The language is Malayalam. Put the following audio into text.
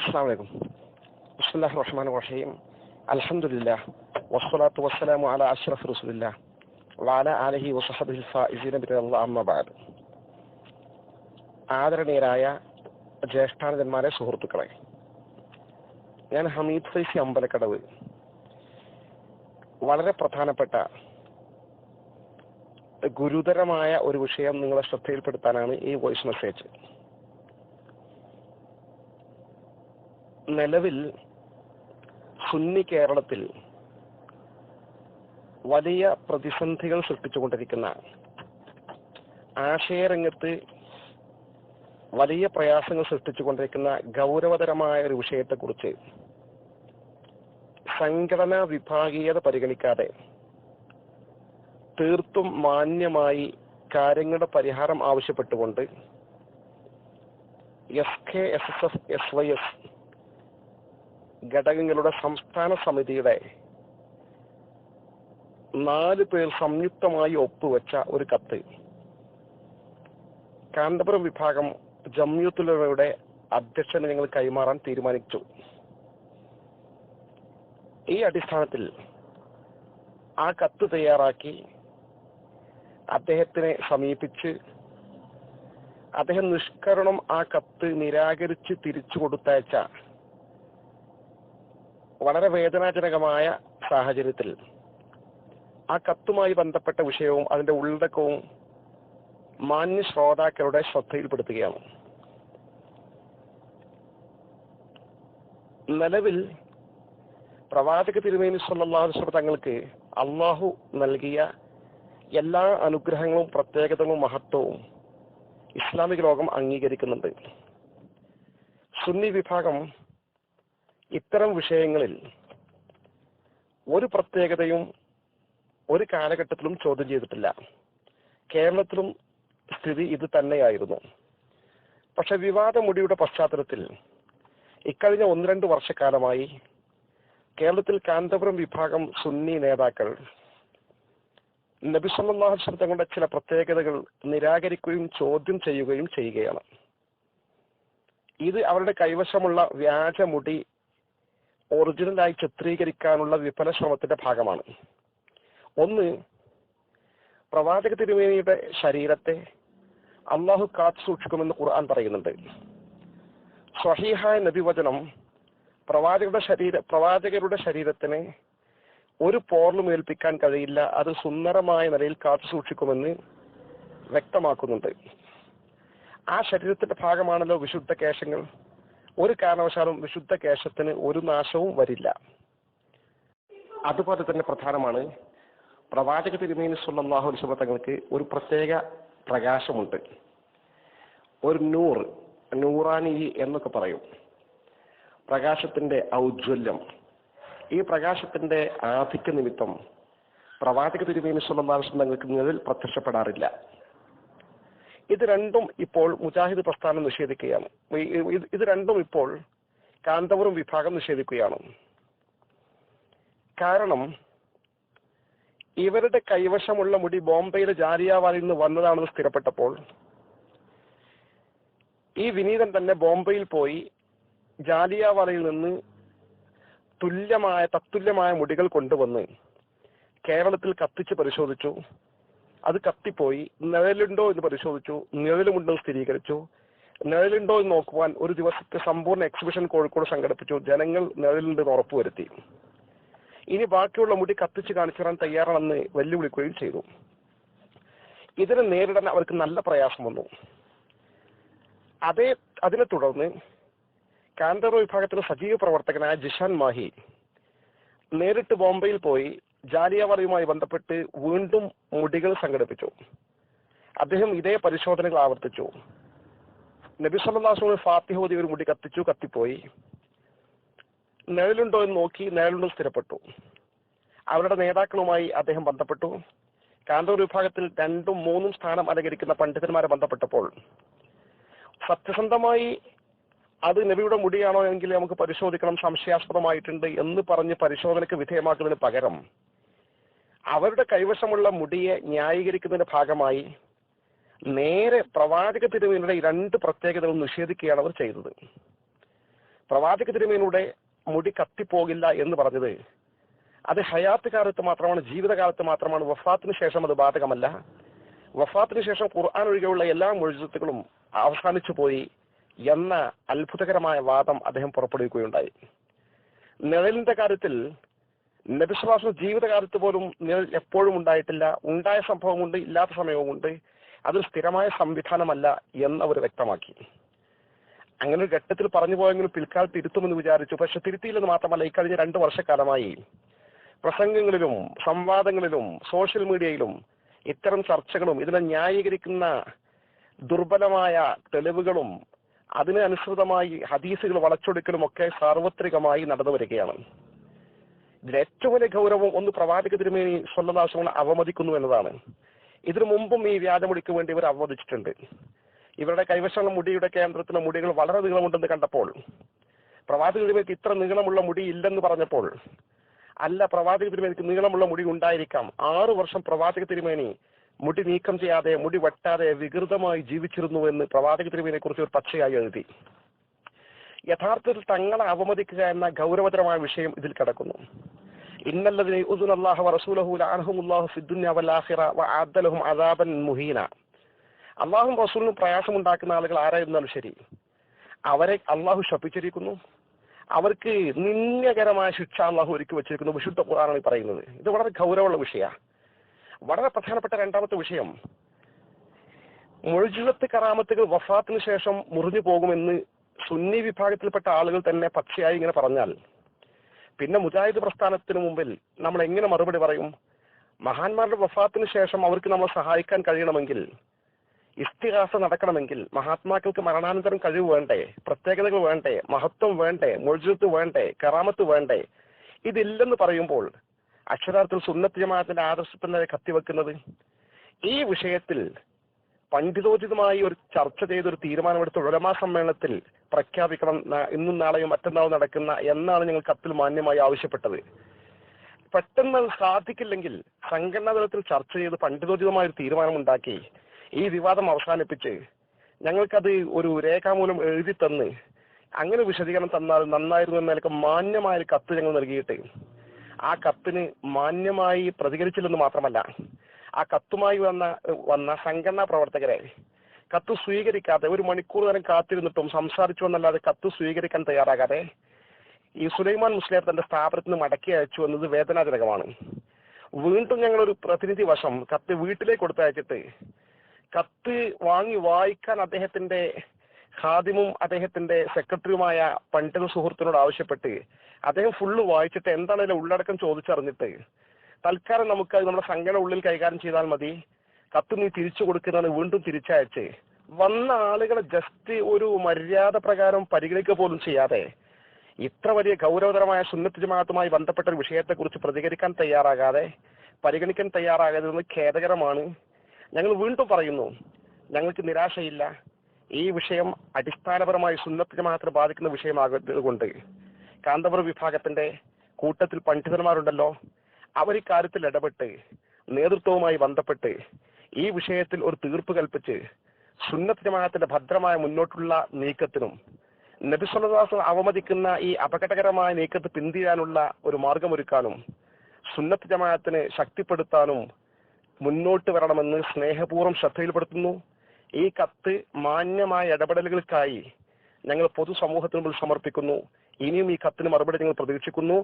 അസ്സാം വലൈക്കും ബിസ്മില്ലാഹി റഹ്മാൻ റഹീം അലഹമുല്ല വസ്സലാത്തു വസ്സലാമു അല അഷ്റഫ് റസൂലില്ല വാല അലഹി വസഹബിൽ അമ്മബാദ് ആദരണീയരായ ജ്യേഷ്ഠാനന്ദന്മാരെ സുഹൃത്തുക്കളെ ഞാൻ ഹമീദ് ഫൈസി അമ്പലക്കടവ് വളരെ പ്രധാനപ്പെട്ട ഗുരുതരമായ ഒരു വിഷയം നിങ്ങളെ ശ്രദ്ധയിൽപ്പെടുത്താനാണ് ഈ വോയിസ് മെസ്സേജ്. നിലവിൽ സുന്നി കേരളത്തിൽ വലിയ പ്രതിസന്ധികൾ സൃഷ്ടിച്ചുകൊണ്ടിരിക്കുന്ന ആശയരംഗത്ത് വലിയ പ്രയാസങ്ങൾ സൃഷ്ടിച്ചുകൊണ്ടിരിക്കുന്ന ഗൗരവതരമായ ഒരു വിഷയത്തെക്കുറിച്ച് സംഘടനാ വിഭാഗീയത പരിഗണിക്കാതെ തീർത്തും മാന്യമായി കാര്യങ്ങളുടെ പരിഹാരം ആവശ്യപ്പെട്ടുകൊണ്ട് S K S S F S Y S ഘടകങ്ങളുടെ സംസ്ഥാന സമിതിയുടെ നാല് പേർ സംയുക്തമായി ഒപ്പുവെച്ച ഒരു കത്ത്. കാന്തപുരം വിഭാഗം ജമ്യൂത്തുലയുടെ അധ്യക്ഷന് ഞങ്ങൾ കൈമാറാൻ തീരുമാനിച്ചു. ഈ അടിസ്ഥാനത്തിൽ ആ കത്ത് തയ്യാറാക്കി അദ്ദേഹത്തിനെ സമീപിച്ച് അദ്ദേഹം നിഷ്കരണം ആ കത്ത് നിരാകരിച്ച് തിരിച്ചു കൊടുത്തയച്ച വളരെ വേദനാജനകമായ സാഹചര്യത്തിൽ ആ കത്തുമായി ബന്ധപ്പെട്ട വിഷയവും അതിന്റെ ഉള്ളടക്കവും മാന്യ ശ്രോതാക്കളുടെ ശ്രദ്ധയിൽപ്പെടുത്തുകയാണ്. നിലവിൽ പ്രവാചക തിരുമേനി സല്ലാഹു തങ്ങൾക്ക് അള്ളാഹു നൽകിയ എല്ലാ അനുഗ്രഹങ്ങളും പ്രത്യേകതകളും മഹത്വവും ഇസ്ലാമിക ലോകം അംഗീകരിക്കുന്നുണ്ട്. സുന്നി വിഭാഗം ഇത്തരം വിഷയങ്ങളിൽ ഒരു പ്രത്യേകതയും ഒരു കാലഘട്ടത്തിലും ചോദ്യം ചെയ്തിട്ടില്ല. കേരളത്തിലും സ്ഥിതി ഇത് തന്നെയായിരുന്നു. പക്ഷെ വിവാദമുടിയുടെ പശ്ചാത്തലത്തിൽ ഇക്കഴിഞ്ഞ ഒന്ന് രണ്ട് വർഷക്കാലമായി കേരളത്തിൽ കാന്തപുരം വിഭാഗം സുന്നി നേതാക്കൾ നബിസല്ലാഹു തങ്ങളുടെ ചില പ്രത്യേകതകൾ നിരാകരിക്കുകയും ചോദ്യം ചെയ്യുകയും ചെയ്യുകയാണ്. ഇത് അവരുടെ കൈവശമുള്ള വ്യാജമുടി ഒറിജിനലായി ചിത്രീകരിക്കാനുള്ള വിഫല ശ്രമത്തിന്റെ ഭാഗമാണ്. ഒന്ന് പ്രവാചക തിരുമേനിയുടെ ശരീരത്തെ അള്ളാഹു കാത്തു സൂക്ഷിക്കുമെന്ന് ഖുർആൻ പറയുന്നുണ്ട്. സ്വഹീഹായ നബിവചനം പ്രവാചകരുടെ ശരീര പ്രവാചകരുടെ ശരീരത്തിന് ഒരു പോർലും ഏൽപ്പിക്കാൻ കഴിയില്ല അത് സുന്ദരമായ നിലയിൽ കാത്തു സൂക്ഷിക്കുമെന്ന് വ്യക്തമാക്കുന്നുണ്ട്. ആ ശരീരത്തിന്റെ ഭാഗമാണല്ലോ വിശുദ്ധ കേശങ്ങൾ ഒരു കാരണവശാലും വിശുദ്ധ കേശത്തിന് ഒരു നാശവും വരില്ല. അതുപോലെ തന്നെ പ്രധാനമാണ് പ്രവാചക തിരുമേനി സുല്ലാഹു അലിസ്വല തങ്ങൾക്ക് ഒരു പ്രത്യേക പ്രകാശമുണ്ട്. ഒരു നൂർ നൂറാനി എന്നൊക്കെ പറയും. പ്രകാശത്തിന്റെ ഔജ്വല്യം. ഈ പ്രകാശത്തിന്റെ ആധിക്യ നിമിത്തം പ്രവാചക തിരുമേനി സല്ലാഹു തങ്ങൾക്ക് നിഴൽ പ്രത്യക്ഷപ്പെടാറില്ല. ഇത് രണ്ടും ഇപ്പോൾ മുജാഹിദ് പ്രസ്ഥാനം നിഷേധിക്കുകയാണ്. ഇത് രണ്ടും ഇപ്പോൾ കാന്തപുരം വിഭാഗം നിഷേധിക്കുകയാണ്. കാരണം ഇവരുടെ കൈവശമുള്ള മുടി ബോംബെയിലെ ജാലിയാവാലിൽ നിന്ന് വന്നതാണെന്ന് സ്ഥിരപ്പെട്ടപ്പോൾ ഈ വിനീതൻ തന്നെ ബോംബെയിൽ പോയി ജാലിയാവാലയിൽ നിന്ന് തുല്യമായ തത്തുല്യമായ മുടികൾ കൊണ്ടുവന്ന് കേരളത്തിൽ കത്തിച്ച് പരിശോധിച്ചു. അത് കത്തിപ്പോയി. നിഴലുണ്ടോ എന്ന് പരിശോധിച്ചു. നിഴലുമുണ്ടെന്ന് സ്ഥിരീകരിച്ചു. നിഴലുണ്ടോ എന്ന് നോക്കുവാൻ ഒരു ദിവസത്തെ സമ്പൂർണ എക്സിബിഷൻ കോഴിക്കോട് സംഘടിപ്പിച്ചു. ജനങ്ങൾ നിഴലുണ്ടെന്ന് ഉറപ്പുവരുത്തി ഇനി ബാക്കിയുള്ള മുടി കത്തിച്ച് കാണിച്ചു തരാൻ തയ്യാറാണെന്ന് വെല്ലുവിളിക്കുകയും ചെയ്തു. ഇതിനെ നേരിടാൻ അവർക്ക് നല്ല പ്രയാസം വന്നു. അതേ അതിനെ തുടർന്ന് കാന്തറ വിഭാഗത്തിലെ സജീവ പ്രവർത്തകനായ ജിഷാൻ മാഹി നേരിട്ട് ബോംബെയിൽ പോയി ജാലിയവാലയുമായി ബന്ധപ്പെട്ട് വീണ്ടും മുടികൾ സംഘടിപ്പിച്ചു. അദ്ദേഹം ഇതേ പരിശോധനകൾ ആവർത്തിച്ചു. നബി സല്ലാസ്ലം ഫാത്തിഹോദി ഒരു മുടി കത്തിച്ചു കത്തിപ്പോയി. നിഴലുണ്ടോ എന്ന് നോക്കി നിഴലുണ്ടോ സ്ഥിരപ്പെട്ടു. അവരുടെ നേതാക്കളുമായി അദ്ദേഹം ബന്ധപ്പെട്ടു. കാന്തൂർ വിഭാഗത്തിൽ രണ്ടും മൂന്നും സ്ഥാനം അലങ്കരിക്കുന്ന പണ്ഡിതന്മാരെ ബന്ധപ്പെട്ടപ്പോൾ സത്യസന്ധമായി അത് നബിയുടെ മുടിയാണോ എങ്കിൽ നമുക്ക് പരിശോധിക്കണം സംശയാസ്പദമായിട്ടുണ്ട് എന്ന് പറഞ്ഞ് പരിശോധനയ്ക്ക് വിധേയമാക്കുന്നതിന് പകരം അവരുടെ കൈവശമുള്ള മുടിയെ ന്യായീകരിക്കുന്നതിന്റെ ഭാഗമായി നേരെ പ്രവാചക തിരുമേനിയുടെ രണ്ട് പ്രത്യേകതകൾ നിഷേധിക്കുകയാണ് അവർ ചെയ്തത്. പ്രവാചക തിരുമേനിയുടെ മുടി കത്തിപ്പോകില്ല എന്ന് പറഞ്ഞത് അത് ഹയാത്ത് കാലത്ത് മാത്രമാണ് ജീവിതകാലത്ത് മാത്രമാണ് വഫാത്തിന് ശേഷം അത് ബാധകമല്ല. വഫാത്തിന് ശേഷം ഖുർആൻ ഒഴികെയുള്ള എല്ലാ മുഴുത്തുകളും അവസാനിച്ചു പോയി എന്ന അത്ഭുതകരമായ വാദം അദ്ദേഹം പുറപ്പെടുവിക്കുകയുണ്ടായി. നിഴലിന്റെ കാര്യത്തിൽ നബിശ്വാസം ജീവിതകാലത്ത് പോലും നിഴൽ എപ്പോഴും ഉണ്ടായിട്ടില്ല. ഉണ്ടായ സംഭവമുണ്ട് ഇല്ലാത്ത സമയവുമുണ്ട്. അത് സ്ഥിരമായ സംവിധാനമല്ല എന്ന് അവർ വ്യക്തമാക്കി. അങ്ങനെ ഒരു ഘട്ടത്തിൽ പറഞ്ഞു പോയെങ്കിലും പിൽക്കാലത്ത് തിരുത്തുമെന്ന് വിചാരിച്ചു. പക്ഷെ തിരുത്തിയില്ലെന്ന് മാത്രമല്ല ഈ കഴിഞ്ഞ രണ്ട് വർഷക്കാലമായി പ്രസംഗങ്ങളിലും സംവാദങ്ങളിലും സോഷ്യൽ മീഡിയയിലും ഇത്തരം ചർച്ചകളും ഇതിനെ ന്യായീകരിക്കുന്ന ദുർബലമായ തെളിവുകളും അതിന് അനുസൃതമായി ഹദീസുകൾ വളച്ചൊടുക്കലും ഒക്കെ സാർവത്രികമായി നടന്നു വരികയാണ്. ഇതിൽ ഏറ്റവും വലിയ ഗൗരവം ഒന്ന് പ്രവാചക തിരുമേനി സ്വല്ലദാസങ്ങളെ അവമതിക്കുന്നു എന്നതാണ്. ഇതിനു മുമ്പും ഈ വ്യാജമുടിക്ക് വേണ്ടി ഇവർ അവമതിച്ചിട്ടുണ്ട്. ഇവരുടെ കൈവശമുള്ള മുടിയുടെ കേന്ദ്രത്തിലെ മുടികൾ വളരെ നീളമുണ്ടെന്ന് കണ്ടപ്പോൾ പ്രവാചക തിരുമേനിക്ക് ഇത്ര നീളമുള്ള മുടി ഇല്ലെന്ന് പറഞ്ഞപ്പോൾ അല്ല പ്രവാചക തിരുമേനിക്ക് നീളമുള്ള മുടി ഉണ്ടായിരിക്കാം. ആറു വർഷം പ്രവാചക തിരുമേനി മുടി നീക്കം ചെയ്യാതെ മുടി വെട്ടാതെ വികൃതമായി ജീവിച്ചിരുന്നു എന്ന് പ്രവാചക തിരുവിനെ കുറിച്ച് ഒരു പച്ചയായി എഴുതി. യഥാർത്ഥത്തിൽ തങ്ങളെ അവമതിക്കുക എന്ന ഗൗരവതരമായ വിഷയം ഇതിൽ കിടക്കുന്നു. ഇന്നല്ലതിനെ മുഹീന. അള്ളാഹും റസൂലിനും പ്രയാസമുണ്ടാക്കുന്ന ആളുകൾ ആരായിരുന്നാലും ശരി. അവരെ അള്ളാഹു ശപിച്ചിരിക്കുന്നു. അവർക്ക് നിന്യകരമായ ശിക്ഷ അള്ളാഹു ഒരുക്കി വെച്ചിരിക്കുന്നു. വിശുദ്ധ ഖുർആനാണ് ഈ പറയുന്നത്. ഇത് വളരെ ഗൗരവമുള്ള വിഷയമാണ്. വളരെ പ്രധാനപ്പെട്ട രണ്ടാമത്തെ വിഷയം. മുഴുജിലത്ത് കറാമത്തുകൾ വഫാത്തിന് ശേഷം മുറിഞ്ഞു പോകുമെന്ന് സുന്നി വിഭാഗത്തിൽപ്പെട്ട ആളുകൾ തന്നെ പച്ചയായി ഇങ്ങനെ പറഞ്ഞാൽ പിന്നെ മുജാഹിദ് പ്രസ്ഥാനത്തിന് മുമ്പിൽ നമ്മൾ എങ്ങനെ മറുപടി പറയും? മഹാന്മാരുടെ വഫാത്തിന് ശേഷം അവർക്ക് നമ്മൾ സഹായിക്കാൻ കഴിയണമെങ്കിൽ ഇസ്തിഹാസ നടക്കണമെങ്കിൽ മഹാത്മാക്കൾക്ക് മരണാനന്തരം കഴിവ് വേണ്ടേ പ്രത്യേകതകൾ വേണ്ടേ മഹത്വം വേണ്ടേ മുഴുജത്ത് വേണ്ടേ കറാമത്ത് വേണ്ടേ ഇതില്ലെന്ന് പറയുമ്പോൾ അക്ഷരാർത്ഥത്തിൽ സുന്നത്ത് ജമാഅത്തിന്റെ ആദർശത്തിനെ കത്തിവെക്കുന്നത്. ഈ വിഷയത്തിൽ പണ്ഡിതോചിതമായി ഒരു ചർച്ച ചെയ്ത് ഒരു തീരുമാനമെടുത്ത ഉലമാ സമ്മേളനത്തിൽ പ്രഖ്യാപിക്കണം ഇന്നും നാളെയും മറ്റന്നാളും നടക്കുന്ന എന്നാണ് ഞങ്ങൾ കത്തിൽ മാന്യമായി ആവശ്യപ്പെട്ടത്. പെട്ടെന്ന് സാധിക്കില്ലെങ്കിൽ സംഘടനാ തലത്തിൽ ചർച്ച ചെയ്ത് പണ്ഡിതോചിതമായ ഒരു തീരുമാനമുണ്ടാക്കി ഈ വിവാദം അവസാനിപ്പിച്ച് ഞങ്ങൾക്കത് ഒരു രേഖാമൂലം എഴുതി തന്ന് അങ്ങനെ വിശദീകരണം തന്നാൽ നന്നായിരുന്നു എന്ന നിലയ്ക്ക് മാന്യമായ ഒരു കത്ത് ഞങ്ങൾ നൽകിയിട്ട് ആ കത്തിന് മാന്യമായി പ്രതികരിച്ചില്ലെന്ന് മാത്രമല്ല ആ കത്തുമായി വന്ന വന്ന സംഘടനാ പ്രവർത്തകരെ കത്ത് സ്വീകരിക്കാതെ ഒരു മണിക്കൂർ നേരം കാത്തിരുന്നിട്ടും സംസാരിച്ചു എന്നല്ലാതെ കത്ത് സ്വീകരിക്കാൻ തയ്യാറാകാതെ ഈ സുലൈമാൻ മുസ്ലിയാർ തന്റെ സ്ഥാപനത്തിന് മടക്കി അയച്ചു എന്നത് വേദനാജനകമാണ്. വീണ്ടും ഞങ്ങൾ ഒരു പ്രതിനിധി വശം കത്ത് വീട്ടിലേക്ക് കൊടുത്തയച്ചിട്ട് കത്ത് വാങ്ങി വായിക്കാൻ അദ്ദേഹത്തിന്റെ ഖാദിമും അദ്ദേഹത്തിന്റെ സെക്രട്ടറിയുമായ പണ്ഡിത സുഹൃത്തിനോട് ആവശ്യപ്പെട്ട് അദ്ദേഹം ഫുള്ള് വായിച്ചിട്ട് എന്താണ് അതിലെ ഉള്ളടക്കം ചോദിച്ചറിഞ്ഞിട്ട് തൽക്കാലം നമുക്ക് അത് നമ്മുടെ സംഘടന ഉള്ളിൽ കൈകാര്യം ചെയ്താൽ മതി. കത്ത് നീ തിരിച്ചു കൊടുക്കുന്നതാണ് വീണ്ടും തിരിച്ചയച്ച്. വന്ന ആളുകളെ ജസ്റ്റ് ഒരു മര്യാദ പ്രകാരം പരിഗണിക്കുക പോലും ചെയ്യാതെ ഇത്ര വലിയ ഗൗരവതരമായ സുന്നത്ത് ജമാഅത്തുമായി ബന്ധപ്പെട്ട ഒരു വിഷയത്തെക്കുറിച്ച് പ്രതികരിക്കാൻ തയ്യാറാകാതെ പരിഗണിക്കാൻ തയ്യാറാകരുതെന്ന് ഖേദകരമാണ്. ഞങ്ങൾ വീണ്ടും പറയുന്നു ഞങ്ങൾക്ക് നിരാശയില്ല. ഈ വിഷയം അടിസ്ഥാനപരമായി സുന്നത്ത് ജമാഅത്തിനെ ബാധിക്കുന്ന വിഷയമാകുന്നത് കാന്തപുര വിഭാഗത്തിന്റെ കൂട്ടത്തിൽ പണ്ഡിതന്മാരുണ്ടല്ലോ. അവർ ഇക്കാര്യത്തിൽ ഇടപെട്ട് നേതൃത്വവുമായി ബന്ധപ്പെട്ട് ഈ വിഷയത്തിൽ ഒരു തീർപ്പ് കൽപ്പിച്ച് സുന്നത്ത് ജമാഅത്തിന്റെ ഭദ്രമായ മുന്നോട്ടുള്ള നീക്കത്തിനും നബിസ്വലദാസ് അവമതിക്കുന്ന ഈ അപകടകരമായ നീക്കത്ത് പിന്തിരാനുള്ള ഒരു മാർഗമൊരുക്കാനും സുന്നത്ത് ജമാഅത്തിനെ ശക്തിപ്പെടുത്താനും മുന്നോട്ട് വരണമെന്ന് സ്നേഹപൂർവം ശ്രദ്ധയിൽപ്പെടുത്തുന്നു. ഈ കത്ത് മാന്യമായ ഇടപെടലുകൾക്കായി ഞങ്ങൾ പൊതുസമൂഹത്തിന് മുമ്പിൽ സമർപ്പിക്കുന്നു. ഇനിയും ഈ കത്തിന് മറുപടി നിങ്ങൾ പ്രതീക്ഷിക്കുന്നു.